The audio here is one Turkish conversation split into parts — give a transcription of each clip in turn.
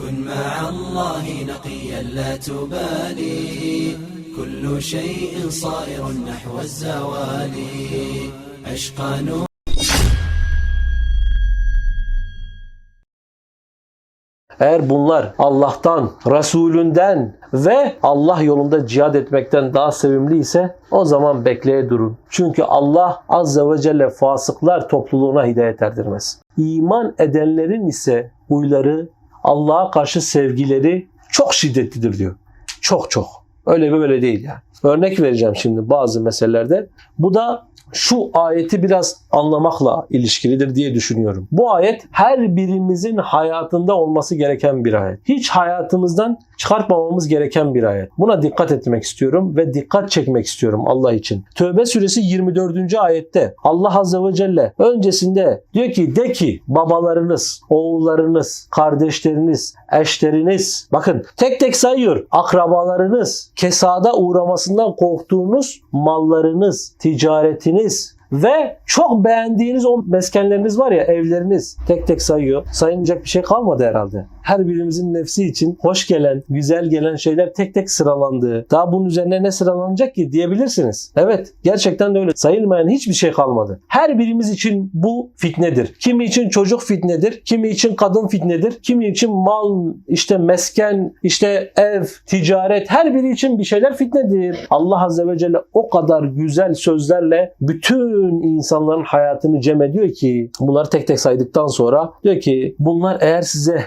كن مع الله نقيا لا تبالي كل شيء صائر نحو الزوال عشقا Eğer bunlar Allah'tan, Resulünden ve Allah yolunda cihad etmekten daha sevimli ise o zaman bekleye durun. Çünkü Allah Azze ve Celle fasıklar topluluğuna hidayet erdirmez. İman edenlerin ise huyları, Allah'a karşı sevgileri çok şiddetlidir diyor. Çok çok. Öyle böyle değil yani. Örnek vereceğim şimdi bazı meselelerde. Bu da şu ayeti biraz anlamakla ilişkilidir diye düşünüyorum. Bu ayet her birimizin hayatında olması gereken bir ayet. Hiç hayatımızdan çıkartmamamız gereken bir ayet. Buna dikkat etmek istiyorum ve dikkat çekmek istiyorum Allah için. Tövbe suresi 24. ayette Allah Azze ve Celle öncesinde diyor ki de ki babalarınız, oğullarınız, kardeşleriniz, eşleriniz bakın tek tek sayıyor. Akrabalarınız, kesada uğramasından korktuğunuz mallarınız, ticaretiniz, ve çok beğendiğiniz o meskenleriniz var ya evleriniz tek tek sayıyor. Sayılacak bir şey kalmadı herhalde. Her birimizin nefsi için hoş gelen, güzel gelen şeyler tek tek sıralandı. Daha bunun üzerine ne sıralanacak ki diyebilirsiniz. Evet gerçekten de öyle. Sayılmayan hiçbir şey kalmadı. Her birimiz için bu fitnedir. Kimi için çocuk fitnedir, kimi için kadın fitnedir, kimi için mal, işte mesken, işte ev, ticaret her biri için bir şeyler fitnedir. Allah Azze ve Celle o kadar güzel sözlerle bütün insanların hayatını cem ediyor ki bunları tek tek saydıktan sonra diyor ki bunlar eğer size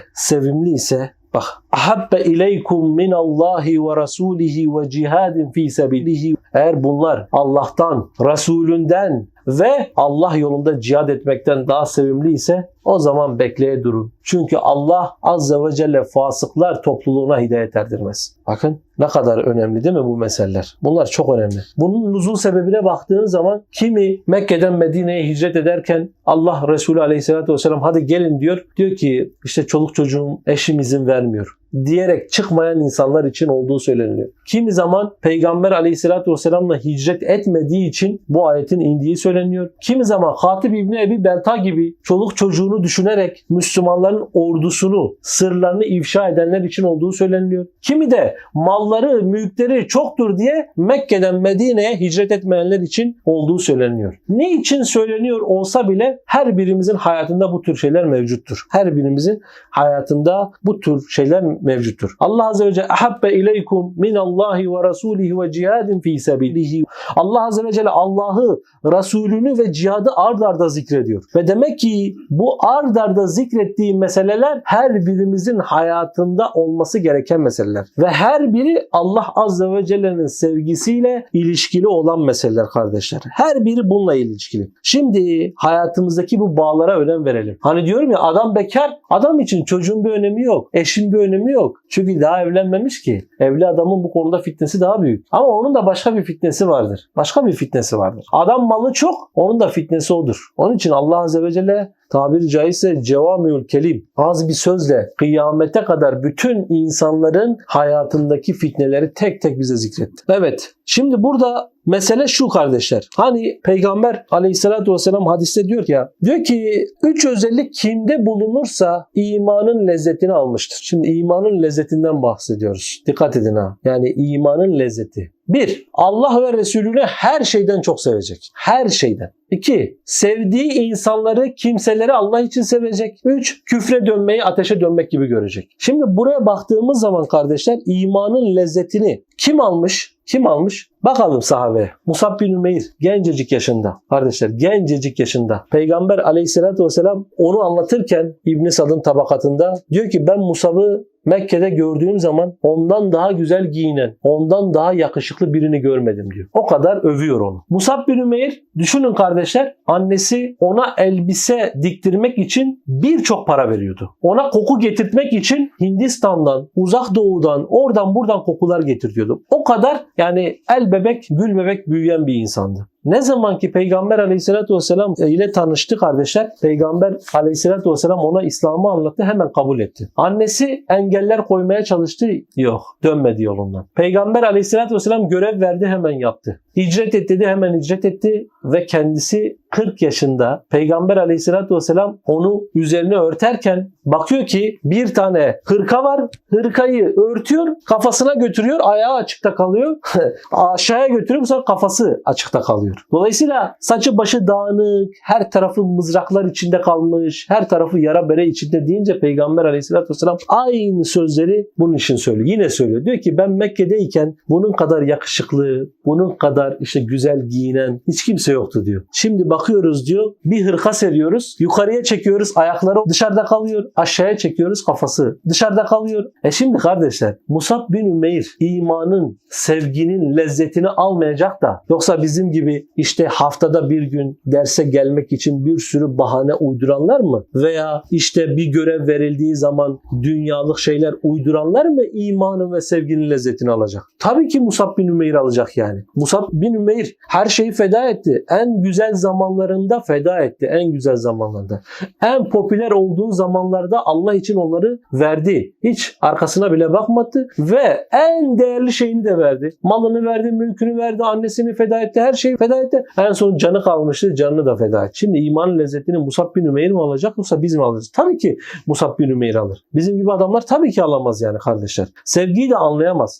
sevimli ise Bak ahabbe ileykum min Allahi ve rasulihi ve cihadin fi sebilihi. Eğer bunlar Allah'tan, Resulünden ve Allah yolunda cihad etmekten daha sevimli ise o zaman bekleye durun. Çünkü Allah Azze ve Celle fasıklar topluluğuna hidayet erdirmez. Bakın ne kadar önemli değil mi bu meseleler? Bunlar çok önemli. Bunun nuzul sebebine baktığınız zaman kimi Mekke'den Medine'ye hicret ederken Allah Resulü Aleyhisselatü Vesselam hadi gelin diyor. Diyor ki işte çoluk çocuğum eşim izin vermiyor diyerek çıkmayan insanlar için olduğu söyleniyor. Kimi zaman Peygamber aleyhissalatü vesselamla hicret etmediği için bu ayetin indiği söyleniyor. Kimi zaman Hatip İbni Ebi Belta gibi çoluk çocuğunu düşünerek Müslümanların ordusunu, sırlarını ifşa edenler için olduğu söyleniyor. Kimi de malları, mülkleri çoktur diye Mekke'den Medine'ye hicret etmeyenler için olduğu söyleniyor. Ne için söyleniyor olsa bile her birimizin hayatında bu tür şeyler mevcuttur. Her birimizin hayatında bu tür şeyler mevcuttur. Allah Azze ve Celle ahabbe ileykum min Allahi ve rasulihi ve cihadin fi sebilihi. Allah Azze ve Celle Allah'ı, Resulünü ve cihadı ard arda zikrediyor. Ve demek ki bu ard arda zikrettiği meseleler her birimizin hayatında olması gereken meseleler. Ve her biri Allah Azze ve Celle'nin sevgisiyle ilişkili olan meseleler kardeşler. Her biri bununla ilişkili. Şimdi hayatımızdaki bu bağlara önem verelim. Hani diyorum ya adam bekar, adam için çocuğun bir önemi yok. Eşin bir önemi yok. Çünkü daha evlenmemiş ki. Evli adamın bu konuda fitnesi daha büyük. Ama onun da başka bir fitnesi vardır. Başka bir fitnesi vardır. Adam malı çok, onun da fitnesi odur. Onun için Allah Azze ve Celle tabiri caizse cevamiül kelim az bir sözle kıyamete kadar bütün insanların hayatındaki fitneleri tek tek bize zikretti. Evet şimdi burada mesele şu kardeşler. Hani peygamber aleyhissalatü vesselam hadiste diyor ki ya diyor ki üç özellik kimde bulunursa imanın lezzetini almıştır. Şimdi imanın lezzetinden bahsediyoruz. Dikkat edin ha. Yani imanın lezzeti. Bir, Allah ve Resulüne her şeyden çok sevecek. Her şeyden. İki, sevdiği insanları, kimseleri Allah için sevecek. Üç, küfre dönmeyi ateşe dönmek gibi görecek. Şimdi buraya baktığımız zaman kardeşler imanın lezzetini kim almış? Kim almış? Bakalım sahabe. Musab bin Ümeyr gencecik yaşında. Kardeşler gencecik yaşında. Peygamber aleyhissalatü vesselam onu anlatırken İbn Sad'ın tabakatında diyor ki ben Musab'ı Mekke'de gördüğüm zaman ondan daha güzel giyinen, ondan daha yakışıklı birini görmedim diyor. O kadar övüyor onu. Musab bin Ümeyr düşünün kardeşler annesi ona elbise diktirmek için birçok para veriyordu. Ona koku getirtmek için Hindistan'dan, uzak doğudan, oradan buradan kokular getiriyordu. O kadar yani el bebek, gül bebek büyüyen bir insandı. Ne zaman ki Peygamber aleyhissalatü vesselam ile tanıştı kardeşler, Peygamber aleyhissalatü vesselam ona İslam'ı anlattı, hemen kabul etti. Annesi engeller koymaya çalıştı, yok dönmedi yolundan. Peygamber aleyhissalatü vesselam görev verdi, hemen yaptı. Hicret et dedi, hemen hicret etti ve kendisi 40 yaşında Peygamber aleyhissalatü vesselam onu üzerine örterken bakıyor ki bir tane hırka var. Hırkayı örtüyor, kafasına götürüyor, ayağı açıkta kalıyor. Aşağıya götürüyor, bu sefer kafası açıkta kalıyor. Dolayısıyla saçı başı dağınık, her tarafı mızraklar içinde kalmış, her tarafı yara bere içinde deyince Peygamber aleyhissalatü vesselam aynı sözleri bunun için söylüyor. Yine söylüyor. Diyor ki ben Mekke'deyken bunun kadar yakışıklı, bunun kadar işte güzel giyinen hiç kimse yoktu diyor. Şimdi bakıyoruz diyor bir hırka seriyoruz. Yukarıya çekiyoruz ayakları dışarıda kalıyor. Aşağıya çekiyoruz kafası dışarıda kalıyor. E şimdi kardeşler Musab bin Ümeyr imanın, sevginin lezzetini almayacak da yoksa bizim gibi işte haftada bir gün derse gelmek için bir sürü bahane uyduranlar mı? Veya işte bir görev verildiği zaman dünyalık şeyler uyduranlar mı imanın ve sevginin lezzetini alacak? Tabii ki Musab bin Ümeyr alacak yani. Musab bin Ümeyr her şeyi feda etti. En güzel zamanlarında feda etti. En güzel zamanlarında. En popüler olduğu zamanlarda Allah için onları verdi. Hiç arkasına bile bakmadı ve en değerli şeyini de verdi. Malını verdi, mülkünü verdi, annesini feda etti, her şeyi feda etti. En son canı kalmıştı, canını da feda etti. Şimdi imanın lezzetini Musab bin Ümeyr mi alacak yoksa biz mi alacağız? Tabii ki Musab bin Ümeyr alır. Bizim gibi adamlar tabii ki alamaz yani kardeşler. Sevgiyi de anlayamaz.